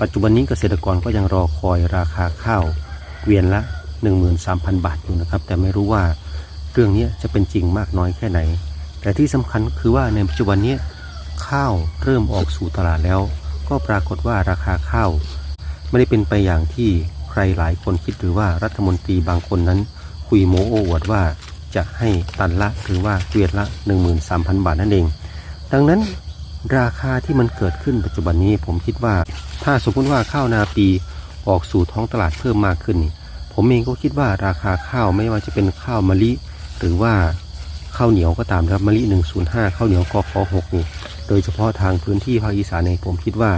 ปัจจุบันนี้เกษตรกรก็ยังรอคอยราคาข้าวเกวียนละ 13,000 บาทอยู่นะครับ แต่ไม่รู้ว่าเรื่องนี้จะเป็นจริงมากน้อยแค่ไหน แต่ที่สำคัญคือว่าในปัจจุบันนี้ข้าวเริ่มออกสู่ตลาดแล้ว ก็ปรากฏว่าราคาข้าวไม่ได้เป็นไปอย่างที่ใครหลายคนคิดหรือว่ารัฐมนตรีบางคนนั้นคุยโมโอ้อวดว่าจะให้ตันละหรือว่าเกวียนละ 13,000 บาทนั่นเอง ดังนั้น ราคาที่มันเกิดขึ้นปัจจุบันนี้ผมคิดว่า ถ้าสมมติว่าข้าวนาปีออกสู่ท้องตลาดเพิ่มมากขึ้นนี่ผมเองก็คิดว่าราคาข้าวไม่ว่าจะเป็นข้าวมะลิ หรือว่าข้าวเหนียวก็ตามนะครับมะลิ 105 ข้าวเหนียวกอขอ6นี่โดยเฉพาะทางพื้นที่ภาคอีสานเองผมคิดว่า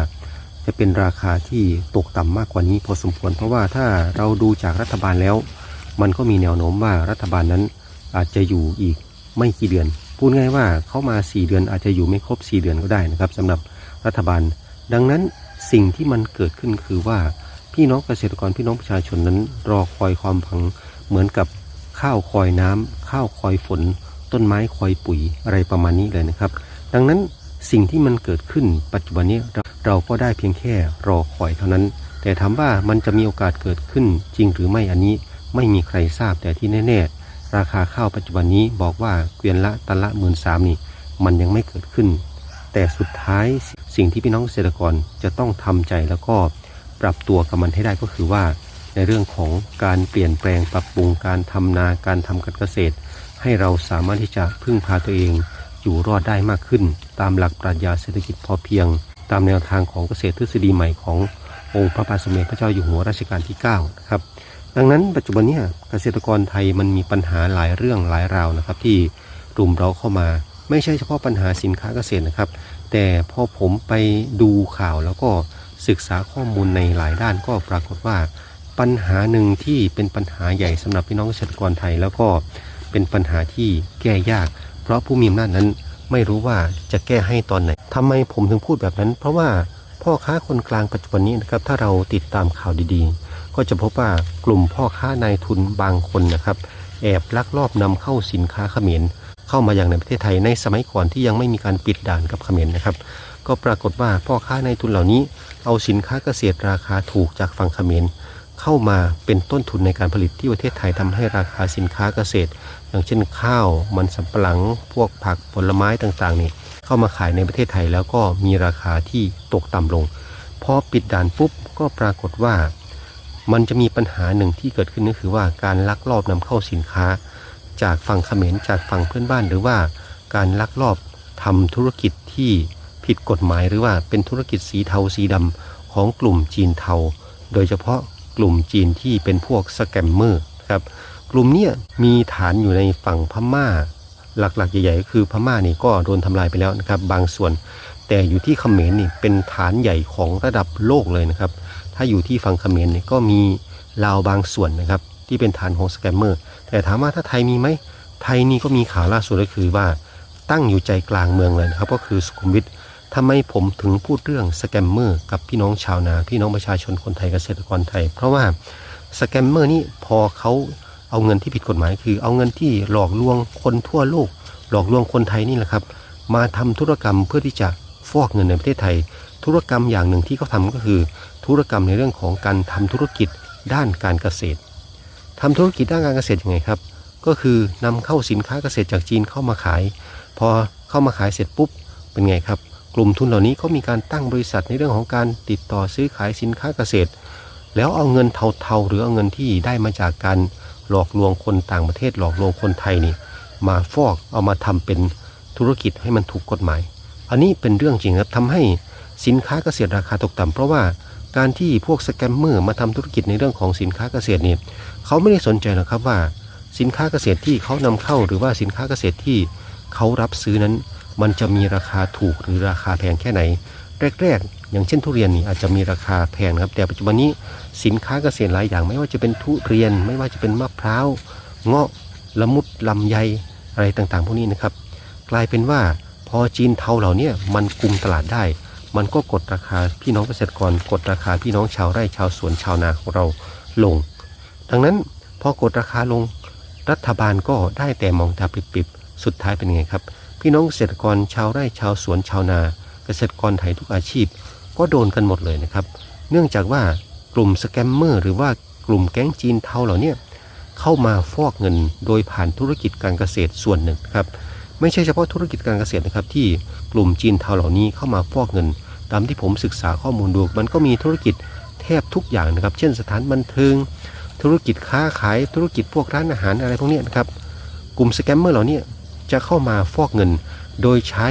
จะเป็นราคาที่ตกต่ำมากกว่านี้พอสมควร เพราะว่าถ้าเราดูจากรัฐบาลแล้ว มันก็มีแนวโน้มว่ารัฐบาลนั้นอาจจะอยู่อีกไม่กี่เดือน พูดง่ายว่าเข้ามา 4 เดือนอาจจะอยู่ไม่ครบ 4 เดือนก็ได้นะครับสำหรับรัฐบาล ดังนั้นสิ่งที่มันเกิดขึ้นคือว่าพี่น้องเกษตรกรพี่น้องประชาชนนั้น รอคอยความพังเหมือนกับข้าวคอยน้ำข้าวคอยฝน ต้นไม้คอยปุ๋ยอะไรประมาณนี้เลยนะครับ ดังนั้นสิ่งที่มันเกิดขึ้นปัจจุบันนี้เราเราก็ได้เพียงแค่รอคอยเท่านั้น แต่ถามว่ามันจะมีโอกาสเกิดขึ้นจริงหรือไม่อันนี้ไม่มีใครทราบแต่ที่แน่ ๆ ราคาข้าวปัจจุบันนี้บอกว่าเกวียนละตันละหมื่นสามนี่มันยังไม่เกิดขึ้น แต่สุดท้ายสิ่งที่พี่น้องเกษตรกรจะต้องทำใจแล้วก็ปรับตัวกับมันให้ได้ก็คือว่า ในเรื่องของการเปลี่ยนแปลงปรับปรุงการทำนาการทำการเกษตร ให้เราสามารถที่จะพึ่งพาตัวเอง อยู่รอดได้มากขึ้น ตามหลักปรัชญาเศรษฐกิจพอเพียง ตามแนวทางของเกษตรทฤษฎีใหม่ขององค์พระบาทสมเด็จพระเจ้าอยู่หัวรัชกาลที่9นะครับ ดังนั้นปัจจุบันเนี้เกษตรกรไทยมันมีปัญหาหลายเรื่องหลายราวนะครับ ที่รุมเราเข้ามา ไม่ใช่เฉพาะปัญหาสินค้าเกษตรนะครับ แต่พอผมไปดูข่าวแล้วก็ศึกษาข้อมูลในหลายด้านก็ปรากฏว่า ปัญหาหนึ่งที่เป็นปัญหาใหญ่สำหรับพี่น้องเกษตรกรไทย แล้วก็เป็นปัญหาที่แก้ยาก เพราะผู้มีอำนาจนั้นไม่รู้ว่าจะแก้ให้ตอนไหนทำไมผมถึงพูดแบบนั้น เพราะว่าพ่อค้าคนกลางปัจจุบันนี้นะครับถ้าเราติดตามข่าวดีๆ ก็จะพบว่ากลุ่มพ่อค้านายทุนบางคนนะครับ แอบลักลอบนำเข้าสินค้าเขมรเข้ามาอย่างในประเทศไทยในสมัยก่อนที่ยังไม่มีการปิดด่านกับเขมรนะครับ ก็ปรากฏว่าพ่อค้านายทุนเหล่านี้ เอาสินค้าเกษตรราคาถูกจากฝั่งเขมรเข้ามาเป็นต้นทุนในการผลิตที่ประเทศไทยทำให้ราคาสินค้าเกษตร อย่างเช่นข้าวมันสำปะหลังพวกผักผลไม้ต่างๆนี่เข้ามาขายในประเทศไทยแล้วก็มีราคาที่ตกต่ำลงพอปิดด่านปุ๊บก็ปรากฏว่า มันจะมีปัญหาหนึ่งที่เกิดขึ้นก็คือว่าการลักลอบนำเข้าสินค้า จากฝั่งเขมรจากฝั่งเพื่อนบ้าน หรือว่าการลักลอบทำธุรกิจที่ผิดกฎหมายหรือว่าเป็นธุรกิจสีเทาสีดำของกลุ่มจีนเทา โดยเฉพาะกลุ่มจีนที่เป็นพวกสแกมเมอร์ครับกลุ่มเนี้ยมีฐานอยู่ในฝั่งพม่า หลักๆ ใหญ่ๆก็คือพม่านี่ก็โดนทำลายไปแล้วนะครับบางส่วน แต่อยู่ที่เขมรนี่เป็นฐานใหญ่ของระดับโลกเลยนะครับ ถ้าอยู่ที่ฝั่งเขมรเนี่ยก็มีลาวบางส่วนนะครับ ที่เป็นฐานของสแกมเมอร์ แต่ถามว่าถ้าไทยมีไหมไทยนี่ก็มีข่าวล่าสุดก็คือว่าตั้งอยู่ใจกลางเมืองเลยนะครับ ก็คือสุขุมวิททำไมผมถึงพูดเรื่องสแกมเมอร์กับพี่น้องชาวนาพี่น้องประชาชนคนไทยเกษตรกรไทย เพราะว่าสแกมเมอร์นี่พอเขาเอาเงินที่ผิดกฎหมายคือ เอาเงินที่หลอกลวงคนทั่วโลก หลอกลวงคนไทยนี่แหละครับ มาทำธุรกรรมเพื่อที่จะ ฟอกเงินในประเทศไทย ธุรกรรมอย่างหนึ่งที่เขาทำก็คือ ธุรกรรมในเรื่องของการทำธุรกิจด้านการเกษตรทำธุรกิจด้านการเกษตรยังไงครับ ก็คือนำเข้าสินค้าเกษตรจากจีนเข้ามาขาย พอเข้ามาขายเสร็จปุ๊บเป็นไงครับ กลุ่มทุนเหล่านี้ก็มีการตั้งบริษัทในเรื่องของการติดต่อซื้อขายสินค้าเกษตร แล้วเอาเงินเทาๆหรือเอาเงินที่ได้มาจากการหลอกลวงคนต่างประเทศหลอกลวงคนไทยนี่มาฟอกเอามาทำเป็นธุรกิจให้มันถูกกฎหมาย อันนี้เป็นเรื่องจริงครับทำให้สินค้าเกษตรราคาตกต่ำเพราะว่าการที่พวกสแกมเมอร์มาทำธุรกิจในเรื่องของสินค้าเกษตรเนี่ยเขาไม่ได้สนใจหรอกครับว่า สินค้าเกษตรที่เขานำเข้าหรือว่าสินค้าเกษตรที่เขารับซื้อนั้น มันจะมีราคาถูกหรือราคาแพงแค่ไหน แรกๆ อย่างเช่นทุเรียนนี่อาจจะมีราคาแพงครับ แต่ปัจจุบันนี้สินค้าเกษตรหลายอย่าง ไม่ว่าจะเป็นทุเรียน ไม่ว่าจะเป็นมะพร้าวเงาะละมุดลำไยอะไรต่างๆ พวกนี้นะครับ กลายเป็นว่า พอจีนเทาเหล่านี้มันกุมตลาดได้ มันก็กดราคาพี่น้องเกษตรกร กดราคาพี่น้องชาวไร่ชาวสวนชาวนาของเราลง ดังนั้นพอกดราคาลงรัฐบาลก็ได้แต่มองตาปิบๆสุดท้ายเป็นไงครับ พี่น้องเกษตรกรชาวไร่ชาวสวนชาวนา เกษตรกรไทยทุกอาชีพ ก็โดนกันหมดเลยนะครับ เนื่องจากว่ากลุ่มสแกมเมอร์หรือว่ากลุ่มแก๊งจีนเทาเหล่านี้เข้ามาฟอกเงินโดยผ่านธุรกิจการเกษตรส่วนหนึ่งครับ ไม่ใช่เฉพาะธุรกิจการเกษตรนะครับที่กลุ่มจีนเทาเหล่านี้เข้ามาฟอกเงิน ตามที่ผมศึกษาข้อมูลดูมันก็มีธุรกิจแทบทุกอย่างนะครับ เช่นสถานบันเทิง ธุรกิจค้าขายธุรกิจพวกร้านอาหารอะไรพวกนี้นะครับกลุ่มสแกมเมอร์เหล่านี้จะเข้ามาฟอกเงิน โดยใช้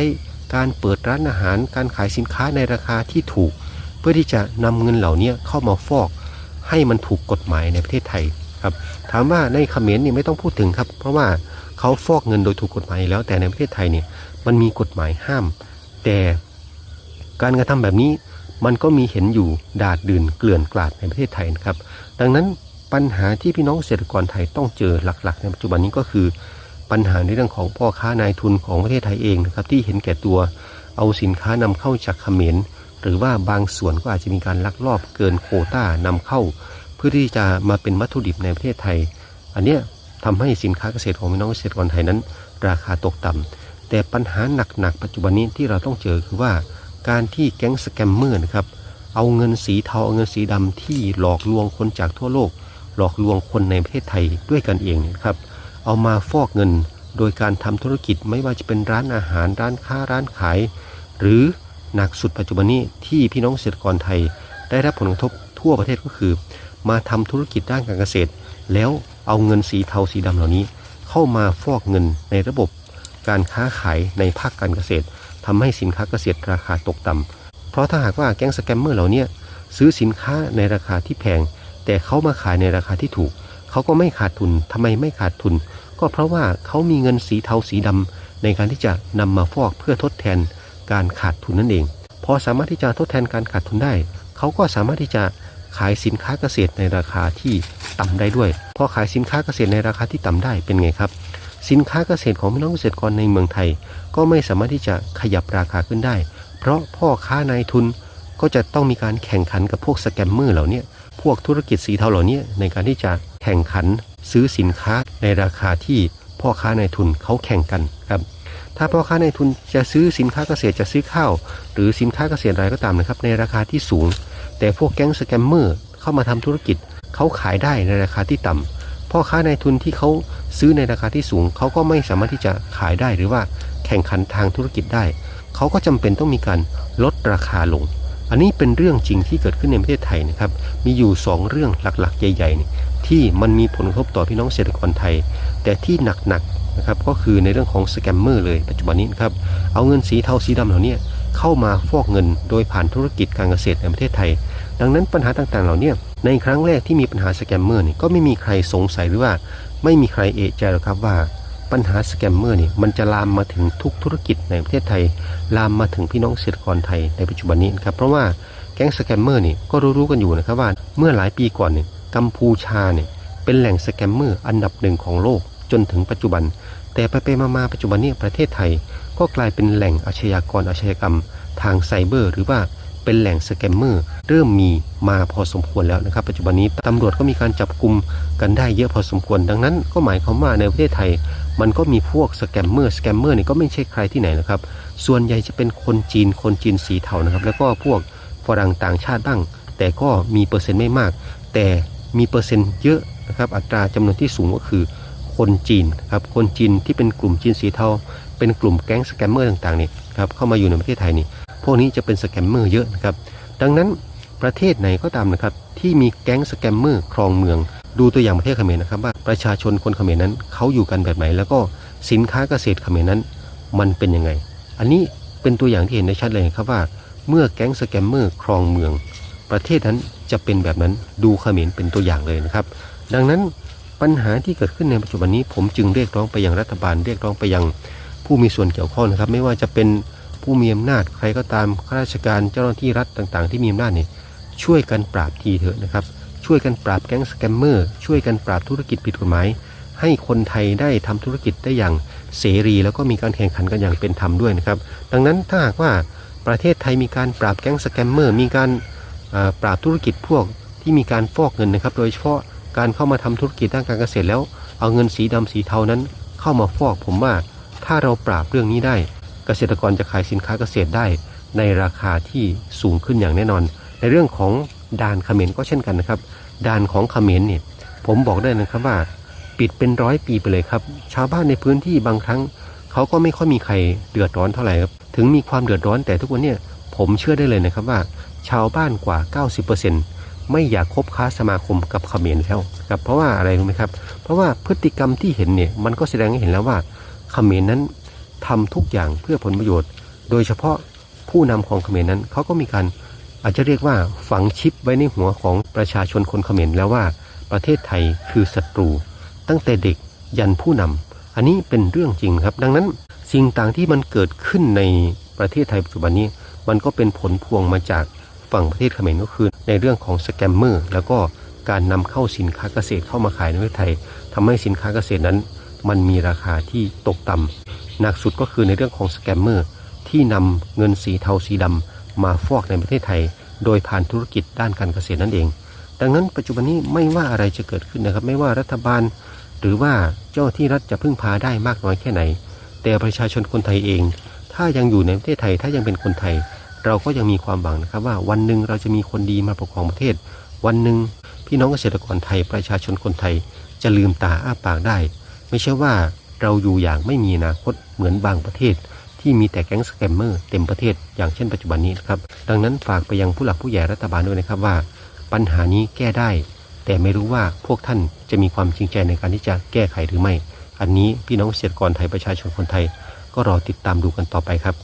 การเปิดร้านอาหาร การขายสินค้าในราคาที่ถูก เพื่อที่จะนำเงินเหล่านี้เข้ามาฟอก ให้มันถูกกฎหมายในประเทศไทยครับถามว่าในเขมรนี่ไม่ต้องพูดถึงครับ เพราะว่า เขาฟอกเงินโดยถูกกฎหมายแล้ว แต่ในประเทศไทยเนี่ยมันมีกฎหมายห้าม แต่การกระทำแบบนี้มันก็มีเห็นอยู่ดาดดื่นเกลื่อนกลาดในประเทศไทยนะครับ ดังนั้นปัญหาที่พี่น้องเกษตรกรไทยต้องเจอหลักๆ ในปัจจุบันนี้ก็คือ ปัญหาในเรื่องของพ่อค้านายทุนของประเทศไทยเองนะครับที่เห็นแก่ตัวเอาสินค้านำเข้าจากเขมรหรือว่าบางส่วนก็อาจจะมีการลักลอบเกินโคต้านำเข้า เพื่อที่จะมาเป็นวัตถุดิบในประเทศไทย อันเนี้ย ทำให้สินค้าเกษตรของพี่น้องเกษตรกรไทยนั้น ราคาตกต่ำแต่ปัญหาหนักๆปัจจุบันนี้ที่เราต้องเจอคือว่าการที่แก๊งสแกมเมอร์นะครับเอาเงินสีเทาเอาเงินสีดำที่หลอกลวงคนจากทั่วโลก หลอกลวงคนในประเทศไทยด้วยกันเองเนี่ยนะครับเอามาฟอกเงินโดยการทำธุรกิจไม่ว่าจะเป็นร้านอาหารร้านค้าร้านขาย หรือหนักสุดปัจจุบันนี้ที่พี่น้องเกษตรกรไทย ได้รับผลกระทบทั่วประเทศก็คือ มาทำธุรกิจด้านการเกษตร แล้ว เอาเงินสีเทาสีดำเหล่านี้ เข้ามาฟอกเงินในระบบการค้าขายในภาคการเกษตรทำให้สินค้าเกษตรราคาตกต่ำเพราะถ้าหากว่าแก๊งสแกมเมอร์เหล่านี้ซื้อสินค้าในราคาที่แพง แต่เขามาขายในราคาที่ถูก เขาก็ไม่ขาดทุนทำไมไม่ขาดทุน ก็เพราะว่าเขามีเงินสีเทาสีดำในการที่จะนำมาฟอกเพื่อทดแทนการขาดทุนนั่นเอง พอสามารถที่จะทดแทนการขาดทุนได้ เขาก็สามารถที่จะขายสินค้าเกษตรในราคาที่ ต่ำได้ด้วยพอขายสินค้าเกษตรในราคาที่ต่ำได้เป็นไงครับ สินค้าเกษตรของพี่น้องเกษตรกรในเมืองไทย ก็ไม่สามารถที่จะขยับราคาขึ้นได้ เพราะพ่อค้านายทุนก็จะต้องมีการแข่งขันกับพวกสแกมเมอร์เหล่านี้พวกธุรกิจสีเทาเหล่านี้ในการที่จะแข่งขันซื้อสินค้าในราคาที่พ่อค้านายทุนเขาแข่งกันครับถ้าพ่อค้านายทุนจะซื้อสินค้าเกษตรจะซื้อข้าว หรือสินค้าเกษตรอะไรก็ตามนะครับในราคาที่สูง แต่พวกแก๊งสแกมเมอร์เข้ามาทำธุรกิจ เขาขายได้ในราคาที่ต่ำพ่อค้าในทุนที่เขาซื้อในราคาที่สูง เขาก็ไม่สามารถที่จะขายได้หรือว่าแข่งขันทางธุรกิจได้ เขาก็จำเป็นต้องมีการลดราคาลง อันนี้เป็นเรื่องจริงที่เกิดขึ้นในประเทศไทยนะครับ มีอยู่ 2 เรื่องหลักๆ ใหญ่ๆนี่ที่มันมีผลกระทบต่อพี่น้องเกษตรกรไทย แต่ที่หนักๆนะครับก็คือในเรื่องของสแกมเมอร์เลยปัจจุบันนี้นะครับ เอาเงินสีเทาสีดำเหล่านี้เข้ามาฟอกเงินโดยผ่านธุรกิจการเกษตรในประเทศไทย ดังนั้นปัญหาต่างๆ เหล่านี้ ในครั้งแรกที่มีปัญหาสแกมเมอร์นี่ก็ไม่มีใครสงสัยหรือว่า ไม่มีใครเอะใจหรอกครับว่าปัญหาสแกมเมอร์นี่มันจะลามมาถึงทุกธุรกิจในประเทศไทย ลามมาถึงพี่น้องเกษตรกรไทยในปัจจุบันนี้นครับเพราะว่าแก๊งสแกมเมอร์นี่ก็รู้ๆกันอยู่นะครับว่าเมื่อหลายปีก่อนเนี่ยกัมพูชาเนี่ยเป็นแหล่งสแกมเมอร์อันดับหนึ่งของโลกจนถึงปัจจุบัน แต่ไปไปๆมาๆปัจจุบันนี้ประเทศไทย ก็กลายเป็นแหล่งอาชญากรอาชญากรรม ทางไซเบอร์ หรือว่า เป็นแหล่งสแกมเมอร์เริ่มมีมาพอสมควรแล้วนะครับ ปัจจุบันนี้ตำรวจก็มีการจับกลุ่มกันได้เยอะพอสมควร ดังนั้นก็หมายความว่าในประเทศไทย มันก็มีพวกสแกมเมอร์สแกมเมอร์นี่ก็ไม่ใช่ใครที่ไหนนะครับ ส่วนใหญ่จะเป็นคนจีนคนจีนสีเทานะครับ แล้วก็พวกฝรั่งต่างชาติบ้าง แต่ก็มีเปอร์เซ็นต์ไม่มาก แต่มีเปอร์เซ็นต์เยอะนะครับอัตราจำนวนที่สูงก็คือคนจีนครับคนจีนที่เป็นกลุ่มจีนสีเทาเป็นกลุ่มแก๊งสแกมเมอร์ต่างๆนี่ครับเข้ามาอยู่ในประเทศไทยนี่ วกนี้จะเป็นสแกมเมอร์เยอะนะครับ ดังนั้นประเทศไหนก็ตามนะครับ ที่มีแก๊งสแกมเมอร์ครองเมือง ดูตัวอย่างประเทศเขมรนะครับว่าประชาชนคนเขมรนั้นเขาอยู่กันแบบไหน แล้วก็สินค้าเกษตรเขมรนั้น มันเป็นยังไง อันนี้เป็นตัวอย่างที่เห็นได้ชัดเลยครับว่าเมื่อแก๊งสแกมเมอร์ครองเมือง ประเทศนั้นจะเป็นแบบนั้นดูเขมรเป็นตัวอย่างเลยนะครับ ดังนั้นปัญหาที่เกิดขึ้นในปัจจุบันนี้ผมจึงเรียกร้องไปยังรัฐบาลเรียกร้องไปยังผู้มีส่วนเกี่ยวข้องนะครับ ไม่ว่าจะเป็น ผู้มีอำนาจใครก็ตามข้าราชการเจ้าหน้าที่รัฐต่างๆ ที่มีอำนาจเนี่ยช่วยกันปราบทีเถอะนะครับ ช่วยกันปราบแก๊งสแกมเมอร์ช่วยกันปราบธุรกิจผิดกฎหมาย ให้คนไทยได้ทำธุรกิจได้อย่างเสรี แล้วก็มีการแข่งขันกันอย่างเป็นธรรมด้วยนะครับ ดังนั้นถ้าหากว่าประเทศไทยมีการปราบแก๊งสแกมเมอร์มีการปราบธุรกิจพวกที่มีการฟอกเงินนะครับ โดยเฉพาะการเข้ามาทำธุรกิจด้านการเกษตรแล้ว เอาเงินสีดำสีเทานั้นเข้ามาฟอกผมว่าถ้าเราปราบเรื่องนี้ได้ เกษตรกรจะขายสินค้าเกษตรได้ ในราคาที่สูงขึ้นอย่างแน่นอน ในเรื่องของด่านเขมรก็เช่นกันนะครับด่านของเขมรเนี่ยผมบอกได้นะครับว่า ปิดเป็นร้อยปีไปเลยครับ ชาวบ้านในพื้นที่บางครั้ง เขาก็ไม่ค่อยมีใครเดือดร้อนเท่าไหร่ครับถึงมีความเดือดร้อนแต่ทุกวันเนี่ยผมเชื่อได้เลยนะครับว่า ชาวบ้านกว่า 90%ไม่อยากคบค้าสมาคมกับเขมรแล้วครับเพราะว่าอะไรรู้ไหมครับ เพราะว่าพฤติกรรมที่เห็นเนี่ยมันก็แสดงให้เห็นแล้วว่าเขมรนั้น ทำทุกอย่างเพื่อผลประโยชน์ โดยเฉพาะผู้นำของเขมรนั้นเขาก็มีการอาจจะเรียกว่าฝังชิปไว้ในหัวของประชาชนคนเขมรแล้วว่าประเทศไทยคือศัตรู ตั้งแต่เด็กยันผู้นำอันนี้เป็นเรื่องจริงครับ ดังนั้นสิ่งต่างที่มันเกิดขึ้นในประเทศไทยปัจจุบันนี้ มันก็เป็นผลพวงมาจากฝั่งประเทศเขมรก็คือ ในเรื่องของสแกมเมอร์แล้วก็การนำเข้าสินค้าเกษตรเข้ามาขายในประเทศไทยทำให้สินค้าเกษตรนั้น มันมีราคาที่ตกต่ำ หนักสุดก็คือในเรื่องของสแกมเมอร์ที่นำเงินสีเทาสีดำมาฟอกในประเทศไทย โดยผ่านธุรกิจด้านการเกษตรนั่นเอง ดังนั้นปัจจุบันนี้ไม่ว่าอะไรจะเกิดขึ้นนะครับ ไม่ว่ารัฐบาล หรือว่าเจ้าที่รัฐจะพึ่งพาได้มากน้อยแค่ไหน แต่ประชาชนคนไทยเอง ถ้ายังอยู่ในประเทศไทย ถ้ายังเป็นคนไทย เราก็ยังมีความหวังนะครับว่าวันหนึ่งเราจะมีคนดีมาปกครองประเทศ วันหนึ่งพี่น้องเกษตรกรไทย ประชาชนคนไทยจะลืมตาอ้าปากได้ ไม่ใช่ว่า เราอยู่อย่างไม่มีอนาคตเหมือนบางประเทศ ที่มีแต่แก๊งสแกมเมอร์เต็มประเทศ อย่างเช่นปัจจุบันนี้นะครับ ดังนั้นฝากไปยังผู้หลักผู้ใหญ่รัฐบาลด้วยนะครับว่า ปัญหานี้แก้ได้ แต่ไม่รู้ว่าพวกท่านจะมีความจริงใจในการที่จะแก้ไขหรือไม่ อันนี้พี่น้องเกษตรกรไทยประชาชนคนไทย ก็รอติดตามดูกันต่อไปครับ